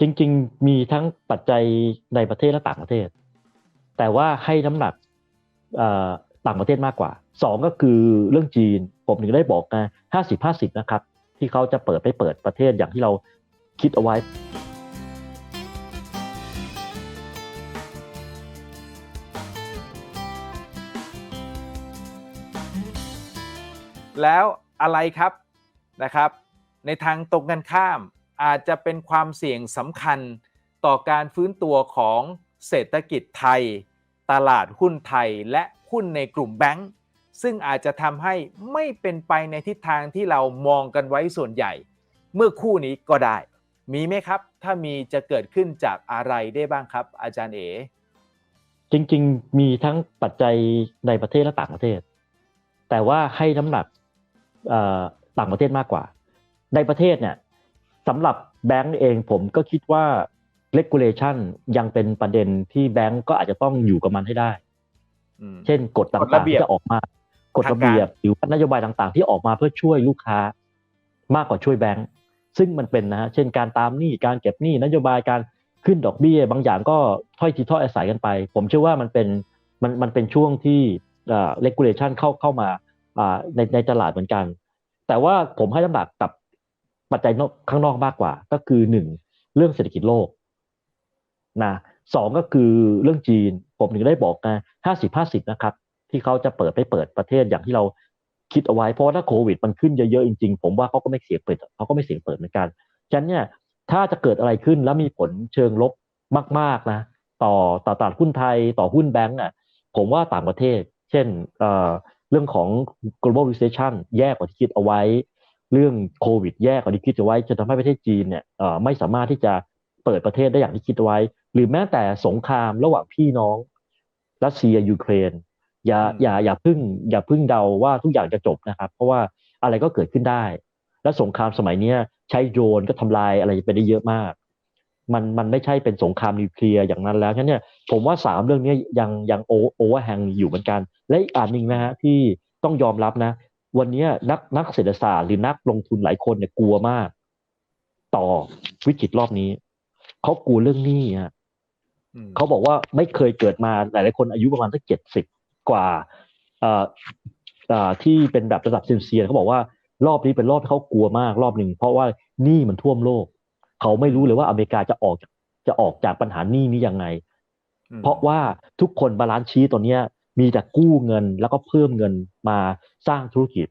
จริง ๆ มีทั้งปัจจัยในประเทศและต่างประเทศ แต่ว่าให้น้ำหนักต่างประเทศมากกว่าสองก็คือเรื่องจีน ผมถึงได้บอกนะห้าสิบห้าสิบนะครับ ที่เขาจะเปิดไม่เปิดประเทศอย่างที่เราคิดเอาไว้ แล้วอะไรครับนะครับ ในทางตรงกันข้าม อาจจะเป็นความเสี่ยงสำคัญต่อการฟื้นตัวของเศรษฐกิจไทย ตลาดหุ้นไทยและหุ้นในกลุ่มแบงก์ซึ่งอาจจะทำให้ไม่เป็นไปในทิศทางที่เรามองกันไว้ส่วนใหญ่ เมื่อคู่นี้ก็ได้ มีไหมครับ ถ้ามีจะเกิดขึ้นจากอะไรได้บ้างครับ อาจารย์เอ๋จริงๆ มีทั้งปัจจัยในประเทศและต่างประเทศ แต่ว่าให้น้ำหนักต่างประเทศมากกว่า ในประเทศเนี่ย สำหรับแบงก์เองผมก็คิดว่า regulation ยังเป็นประเด็นที่แบงก์ก็อาจจะต้องอยู่กับมันให้ได้อืมเช่นกฎต่กฎระางๆเบียบที่จะออกมากฎระเบียบหรือว่านโยบายต่างๆ ที่ออกมาเพื่อช่วยลูกค้ามากกว่าช่วยแบงก์ซึ่งมันเป็นนะฮะเช่นการตามหนี้การเก็บหนี้นโยบายการขึ้นดอกเบี้ย บางอย่างก็ถ้อยทีถ้อยอาศัยกันไป ผมเชื่อว่ามันเป็นมันมันเป็นช่วงที่เอ่อ regulation เข้าเข้ามาอ่าในในตลาดเหมือนกัน แต่ว่าผมให้น้ำหนักกับ ปัจจัยนอกข้างนอกมากกว่า ก็คือหนึ่งเรื่องเศรษฐกิจโลกนะสองก็คือเรื่องจีน ผมถึงได้บอกนะห้าสิบห้าสิบนะครับ ที่เขาจะเปิดไม่เปิดประเทศอย่างที่เราคิดเอาไว้เพราะว่าถ้าโควิดมันขึ้นเยอะๆจริงๆ ผมว่าเขาก็ไม่เสียงเปิดเขาก็ไม่เสียงเปิดเหมือนกันฉะนั้นเนี่ยถ้าจะเกิดอะไรขึ้นแล้วมีผลเชิงลบมากๆนะ ต่อต่อตลาดหุ้นไทยต่อหุ้นแบงก์อะผมว่าต่างประเทศ เช่นเอ่อเรื่องของ global recession แย่กว่าที่คิดเอาไว้ เรื่องโควิดแย่กว่าที่คิดเอาไว้จะทำให้ประเทศจีนเนี่ยเอ่อไม่สามารถที่จะเปิดประเทศได้อย่างที่คิดเอาไว้ หรือแม้แต่สงครามระหว่างพี่น้องรัสเซียยูเครนอย่าอืมอย่าอย่าพึ่ง อย่าพึ่งเดาว่าทุกอย่างจะจบนะครับ เพราะว่าอะไรก็เกิดขึ้นได้ และสงครามสมัยเนี้ยใช้โดรนก็ทำลายอะไรไปได้เยอะมาก มันมันไม่ใช่เป็นสงครามนิวเคลียร์อย่างนั้นแล้วฉะนั้นเนี่ยผมว่าสามเรื่องนี้ยังยังโอโอเวอร์แฮงอยู่เหมือนกัน และอีกอันหนึ่งนะฮะที่ต้องยอมรับนะ วันนี้นักนักเศรษฐศาสตร์หรือนักลงทุนหลายคนเนี่ยกลัวมาก ต่อวิกฤตรอบนี้เขากลัวเรื่องหนี้ฮะอืมเขาบอกว่าไม่เคยเกิดมาหลายๆคนอายุประมาณสักเจ็ดสิบกว่าเอ่อเอ่อที่เป็นแบบระดับเซนเซียนเขาบอกว่ารอบนี้เป็นรอบที่เขากลัวมากรอบหนึ่งเพราะว่าหนี้มันท่วมโลก เขาไม่รู้เลยว่าอเมริกาจะออกจากจะออกจากปัญหาหนี้นี้ยังไงอืมเพราะว่าทุกคนบาลานซ์ชีตตัวเนี้ย มีแต่กู้เงินแล้วก็เพิ่มเงินมาสร้างธุรกิจ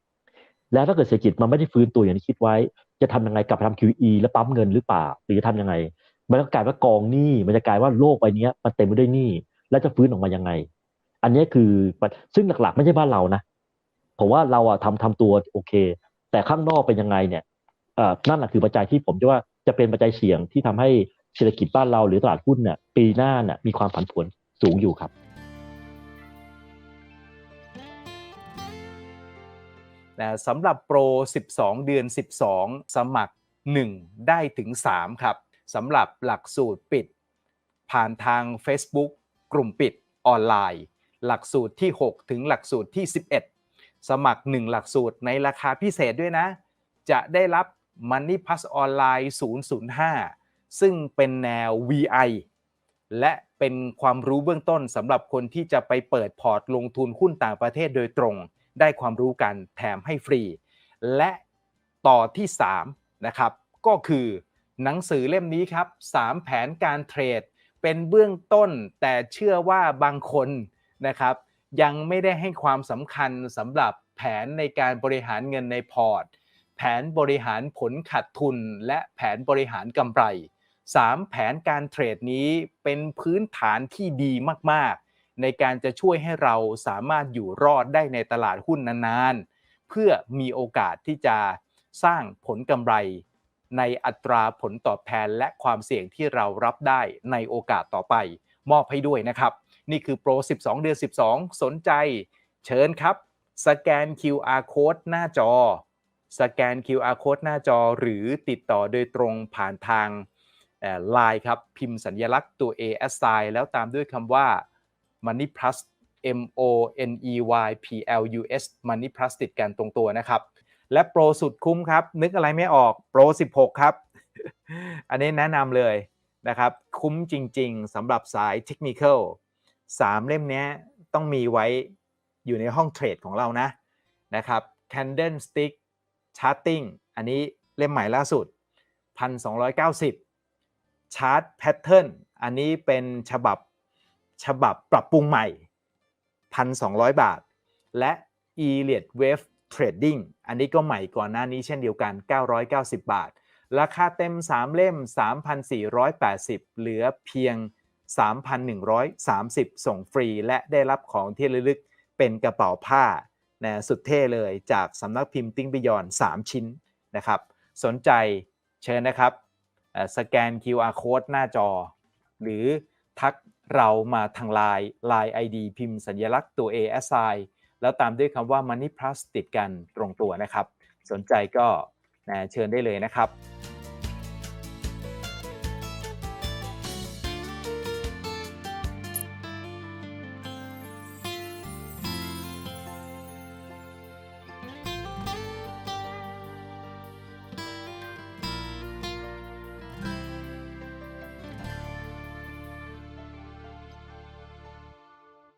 แล้วถ้าเกิดเศรษฐกิจมันไม่ได้ฟื้นตัวอย่างที่คิดไว้ จะทำยังไงกลับทำ QE แล้วปั๊มเงินหรือเปล่า หรือจะทำยังไง มันก็กลายว่ากองหนี้มันจะกลายว่าโลกใบนี้มันเต็มไปด้วยหนี้แล้วจะฟื้นออกมายังไง อันนี้คือซึ่งหลักๆ ไม่ใช่บ้านเรานะผมว่าเราอะทำทำตัวโอเค แต่ข้างนอกเป็นยังไงเนี่ยนั่นแหละคือปัจจัยที่ผมจะว่าจะเป็นปัจจัยเสี่ยงที่ทำให้เศรษฐกิจบ้านเราหรือตลาดหุ้นเนี่ยปีหน้าเนี่ยมีความผันผวนสูงอยู่ครับ นะสำหรับโปร 12 เดือน 12 สมัคร 1 ได้ถึง 3 ครับสำหรับหลักสูตรปิด ผ่านทาง Facebook กลุ่มปิดออนไลน์ หลักสูตรที่ 6 ถึงหลักสูตรที่ 11 สมัคร 1 หลักสูตรในราคาพิเศษด้วยนะ จะได้รับ Money Pass ออนไลน์005 ซึ่งเป็นแนว VI และเป็นความรู้เบื้องต้นสำหรับคนที่จะไปเปิดพอร์ตลงทุนหุ้นต่างประเทศโดยตรง ได้ความรู้กันแถมให้ฟรี และต่อที่3นะครับก็คือหนังสือเล่มนี้ครับ 3 แผนการเทรด เป็นเบื้องต้นแต่เชื่อว่าบางคนนะครับยังไม่ได้ให้ความสำคัญสำหรับแผนในการบริหารเงินในพอร์ต แผนบริหารผลขาดทุน และแผนบริหารกำไร 3 แผนการเทรดนี้เป็นพื้นฐานที่ดีมากๆ ในการจะช่วยให้เราสามารถอยู่รอดได้ในตลาดหุ้นนานๆ เพื่อมีโอกาสที่จะสร้างผลกำไรในอัตราผลตอบแทนและความเสี่ยงที่เรารับได้ในโอกาสต่อไป มอบให้ด้วยนะครับ นี่คือโปร 12 เดือน 12 สนใจ เชิญครับ สแกน QR code หน้าจอ สแกน QR code หน้าจอ หรือติดต่อโดยตรงผ่านทางไลน์ครับ พิมพ์สัญลักษณ์ตัว A S I แล้วตามด้วยคำว่า Money Plus M O N E Y P L U S Money Plus ติดกันตรงตัวนะครับ และโปรสุดคุ้มครับ นึกอะไรไม่ออกโปร 16 ครับ อันนี้แนะนำเลยนะครับ คุ้มจริง ๆสำหรับสายเทคนิคอลสามเล่มนี้ต้องมีไว้อยู่ในห้องเทรดของเรานะนะครับ Candlestick Charting อันนี้เล่มใหม่ล่าสุด 1,290 Chart Pattern อันนี้เป็นฉบับ ฉบับปรับปรุงใหม่ 1,200 บาท และ e l i o t Wave Trading อันนี้ก็ใหม่ก่อนหน้านี้เช่นเดียวกัน 990 บาท ราคาเต็ม 3 เล่ม 3,480 เหลือเพียง 3,130 ส่งฟรี และได้รับของที่ระลึกเป็นกระเป๋าผ้านะสุดเท่เลยจากสำนักพิมพ์ติ้งบิยอน 3 ชิ้นนะครับ สนใจเชิญนะครับ สแกน QR code หน้าจอ หรือทัก เรามาทางไลน์ Line ID พิมพ์สัญลักษณ์ตัว A S I แล้วตามด้วยคำว่า Money Plus ติดกันตรงตัวนะครับ สนใจก็เชิญได้เลยนะครับ